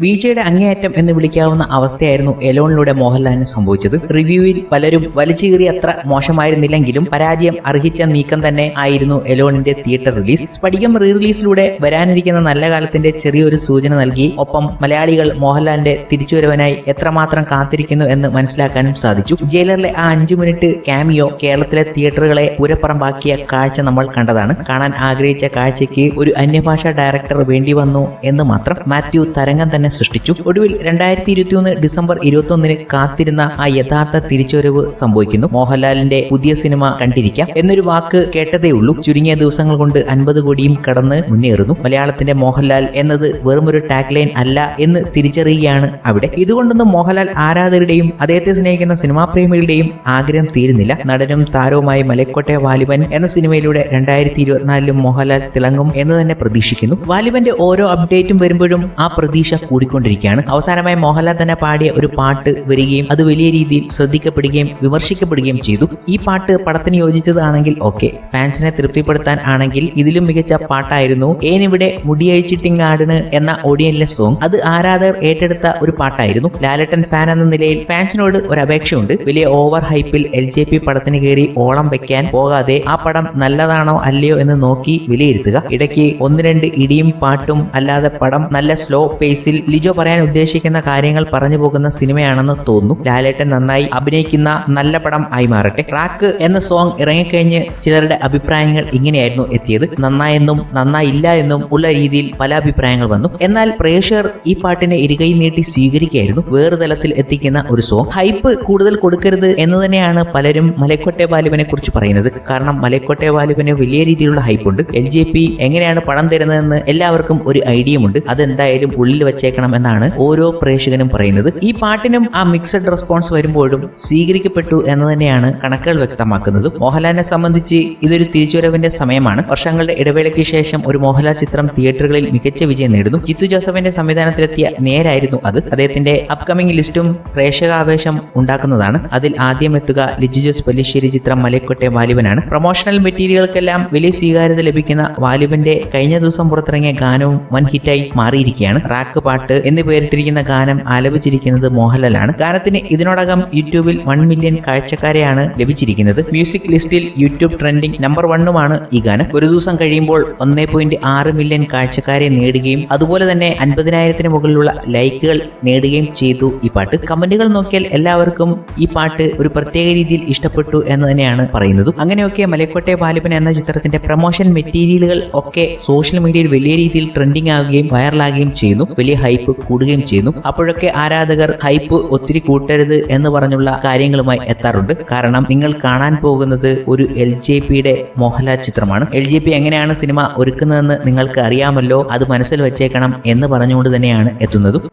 വീഴ്ചയുടെ അങ്ങേയറ്റം എന്ന് വിളിക്കാവുന്ന അവസ്ഥയായിരുന്നു എലോണിലൂടെ മോഹൻലാലിന് സംഭവിച്ചത്. റിവ്യൂവിൽ പലരും വലിച്ചുകീറി അത്ര മോശമായിരുന്നില്ലെങ്കിലും പരാജയം അർഹിച്ച നീക്കം തന്നെ ആയിരുന്നു എലോണിന്റെ തിയേറ്റർ റിലീസ്. സ്പടികം റീ റിലീസിലൂടെ വരാനിരിക്കുന്ന നല്ല കാലത്തിന്റെ ചെറിയൊരു സൂചന നൽകി ഒപ്പം മലയാളികൾ മോഹൻലാലിന്റെ തിരിച്ചുവരവനായി എത്രമാത്രം കാത്തിരിക്കുന്നു എന്ന് മനസ്സിലാക്കാനും സാധിച്ചു. ജയിലറിലെ ആ അഞ്ചു മിനിറ്റ് ക്യാമിയോ കേരളത്തിലെ തിയേറ്ററുകളെ പുരപ്പുറമ്പാക്കിയ കാഴ്ച നമ്മൾ കണ്ടതാണ്. കാണാൻ ആഗ്രഹിച്ച കാഴ്ചയ്ക്ക് ഒരു അന്യഭാഷാ ഡയറക്ടർ വേണ്ടി വന്നു എന്ന് മാത്രം. മാത്യു തരംഗം തന്നെ സൃഷ്ടിച്ചു. ഒടുവിൽ രണ്ടായിരത്തി ഇരുപത്തിയൊന്ന് ഡിസംബർ ഇരുപത്തി ഒന്നിന് കാത്തിരുന്ന ആ യഥാർത്ഥ തിരിച്ചുവരവ് സംഭവിക്കുന്നു. മോഹൻലാലിന്റെ പുതിയ സിനിമ കണ്ടിരിക്കാം എന്നൊരു വാക്ക് കേട്ടതേ ഉള്ളൂ. ചുരുങ്ങിയ ദിവസങ്ങൾ കൊണ്ട് അൻപത് കോടിയും കടന്ന് മുന്നേറുന്നു. മലയാളത്തിന്റെ മോഹൻലാൽ എന്നത് വെറുമൊരു ടാഗ് ലൈൻ അല്ല എന്ന് തിരിച്ചറിയുകയാണ് അവിടെ. ഇതുകൊണ്ടൊന്നും മോഹൻലാൽ ആരാധകരുടെയും അദ്ദേഹത്തെ സ്നേഹിക്കുന്ന സിനിമാ പ്രേമികളുടെയും ആഗ്രഹം തീരുന്നില്ല. നടനും താരവുമായി മലക്കോട്ടെ വാലിബൻ എന്ന സിനിമയിലൂടെ രണ്ടായിരത്തി ഇരുപത്തിനാലിലും മോഹൻലാൽ തിളങ്ങും എന്ന് തന്നെ പ്രതീക്ഷിക്കുന്നു. വാലിബന്റെ ഓരോ അപ്ഡേറ്റും വരുമ്പോഴും ആ പ്രതീക്ഷ കൂടിക്കൊണ്ടിരിക്കുകയാണ്. അവസാനമായി മോഹൻലാൽ തന്നെ പാടിയ ഒരു പാട്ട് വരികയും അത് വലിയ രീതിയിൽ ശ്രദ്ധിക്കപ്പെടുകയും വിമർശിക്കപ്പെടുകയും ചെയ്തു. ഈ പാട്ട് പടത്തിന് യോജിച്ചതാണെങ്കിൽ ഓക്കെ. ഫാൻസിനെ തൃപ്തിപ്പെടുത്താൻ ആണെങ്കിൽ ഇതിലും മികച്ച പാട്ടായിരുന്നു. ഏനിവിടെ മുടിയഴിച്ചിട്ടിങ്ങാടിന് എന്ന ഓഡിയനിലെ സോങ് അത് ആരാധകർ ഏറ്റെടുത്ത ഒരു പാട്ടായിരുന്നു. ലാലട്ടൻ ഫാൻ എന്ന നിലയിൽ ഫാൻസിനോട് ഒരു അപേക്ഷയുണ്ട്. വലിയ ഓവർ ഹൈപ്പിൽ എൽ ജെ പി പടത്തിന് കയറി ഓളം വെക്കാൻ പോകാതെ ആ പടം നല്ലതാണോ അല്ലയോ എന്ന് നോക്കി വിലയിരുത്തുക. ഇടയ്ക്ക് ഒന്ന് രണ്ട് ഇടിയും പാട്ടും അല്ലാതെ പടം നല്ല സ്ലോ പേസിൽ ലിജോ പറയാൻ ഉദ്ദേശിക്കുന്ന കാര്യങ്ങൾ പറഞ്ഞു പോകുന്ന സിനിമയാണെന്ന് തോന്നുന്നു. ലാലേട്ടൻ നന്നായി അഭിനയിക്കുന്ന നല്ല പടം ആയി മാറട്ടെ. ട്രാക്ക് എന്ന സോങ് ഇറങ്ങിക്കഴിഞ്ഞ് ചിലരുടെ അഭിപ്രായങ്ങൾ ഇങ്ങനെയായിരുന്നു എത്തിയത്. നന്നായെന്നും നന്നായില്ല എന്നും ഉള്ള രീതിയിൽ പല അഭിപ്രായങ്ങൾ വന്നു. എന്നാൽ പ്രേക്ഷകർ ഈ പാട്ടിനെ ഇരുകൈ നീട്ടി സ്വീകരിക്കുകയായിരുന്നു. വേറെ തലത്തിൽ എത്തിക്കുന്ന ഒരു സോങ്. ഹൈപ്പ് കൂടുതൽ കൊടുക്കരുത് എന്ന് തന്നെയാണ് പലരും മലക്കോട്ടെ ബാലുവിനെ കുറിച്ച് പറയുന്നത്. കാരണം മലക്കോട്ടെ ബാലുവിന് വലിയ രീതിയിലുള്ള ഹൈപ്പ് ഉണ്ട് എൽ ജെ പി എങ്ങനെയാണ് പണം തരുന്നതെന്ന് എല്ലാവർക്കും ഒരു ഐഡിയയുണ്ട് അതെന്തായാലും ഉള്ളിൽ വെച്ചേക്കണം എന്നാണ് ഓരോ പ്രേക്ഷകനും പറയുന്നത്. ഈ പാട്ടിനും ആ മിക്സഡ് റെസ്പോൺസ് വരുമ്പോഴും സ്വീകരിക്കപ്പെട്ടു എന്ന് തന്നെയാണ് കണക്കുകൾ വ്യക്തമാക്കുന്നത്. മോഹൻലാലിനെ സംബന്ധിച്ച് ഇതൊരു തിരിച്ചുവരവിന്റെ സമയമാണ്. വർഷങ്ങളുടെ ഇടവേളയ്ക്ക് ശേഷം ഒരു മോഹൻലാൽ ചിത്രം തിയേറ്ററുകളിൽ മികച്ച വിജയം നേടുന്നു. ജിത്തു ജോസഫിന്റെ സംവിധാനത്തിലെത്തിയ നേരായിരുന്നു അത്. അദ്ദേഹത്തിന്റെ അപ്കമിംഗ് ലിസ്റ്റും പ്രേക്ഷകാവേശം ഉണ്ടാക്കുന്നതാണ്. അതിൽ ആദ്യം എത്തുക ലിജു ജോസ് പല്ലിശ്ശേരി ചിത്രം മലയക്കോട്ടെ വാലിബനാണ്. പ്രൊമോഷണൽ മെറ്റീരിയലുകൾക്കെല്ലാം വലിയ സ്വീകാര്യത ലഭിക്കുന്ന വാലിബന്റെ കഴിഞ്ഞ ദിവസം പുറത്തിറങ്ങിയ ഗാനവും വൻ ഹിറ്റായി മാറിയിരിക്കുകയാണ്. റാക്ക് പാട്ട് എന്ന് പേരിട്ടിരിക്കുന്ന ഗാനം ആലപിച്ചിരിക്കുന്നത് മോഹൻലാലാണ്. ഗാനത്തിന് ഇതിനോടകം യൂട്യൂബിൽ വൺ മില്യൺ കാഴ്ചക്കാരെയാണ് ലഭിച്ചിരിക്കുന്നത്. മ്യൂസിക് ലിസ്റ്റിൽ യൂട്യൂബ് ട്രെൻഡിംഗ് നമ്പർ വണ്ണുമാണ് ഈ ഗാനം. ഒരു ദിവസം കഴിയുമ്പോൾ ഒന്നേ പോയിന്റ് ആറ് മില്യൺ കാഴ്ചക്കാരെ നേടുകയും അതുപോലെ തന്നെ അൻപതിനായിരത്തിന് മുകളിലുള്ള ലൈക്കുകൾ നേടുകയും ചെയ്തു ഈ പാട്ട്. കമന്റുകൾ നോക്കിയാൽ എല്ലാവർക്കും ഈ പാട്ട് ഒരു പ്രത്യേക രീതിയിൽ ഇഷ്ടപ്പെട്ടു എന്ന് തന്നെയാണ് പറയുന്നത്. അങ്ങനെയൊക്കെ മലക്കോട്ടെ ബാലിപ്പൻ എന്ന ചിത്രത്തിന്റെ പ്രൊമോഷൻ മെറ്റീരിയലുകൾ ഒക്കെ സോഷ്യൽ മീഡിയയിൽ വലിയ രീതിയിൽ ട്രെൻഡിംഗ് ആകുകയും വൈറലാകുകയും ചെയ്യുന്നു. വലിയ ഹൈപ്പ് കൂടുകയും ചെയ്യുന്നു. അപ്പോഴൊക്കെ ആരാധകർ ഹൈപ്പ് ഒത്തിരി കൂട്ടരുത് എന്ന് പറഞ്ഞുള്ള കാര്യങ്ങളുമായി എത്താറുണ്ട്. കാരണം നിങ്ങൾ കാണാൻ പോകുന്നത് ഒരു എൽ ജെ പിയുടെ മോഹൻലാൽ ചിത്രമാണ്. എൽ ജെ പി എങ്ങനെയാണ് സിനിമ ഒരുക്കുന്നതെന്ന് നിങ്ങൾക്ക് അറിയാമല്ലോ. അത് മനസ്സിൽ വെച്ചേക്കണം എന്ന് പറഞ്ഞുകൊണ്ട് തന്നെയാണ് എത്തുന്നതും.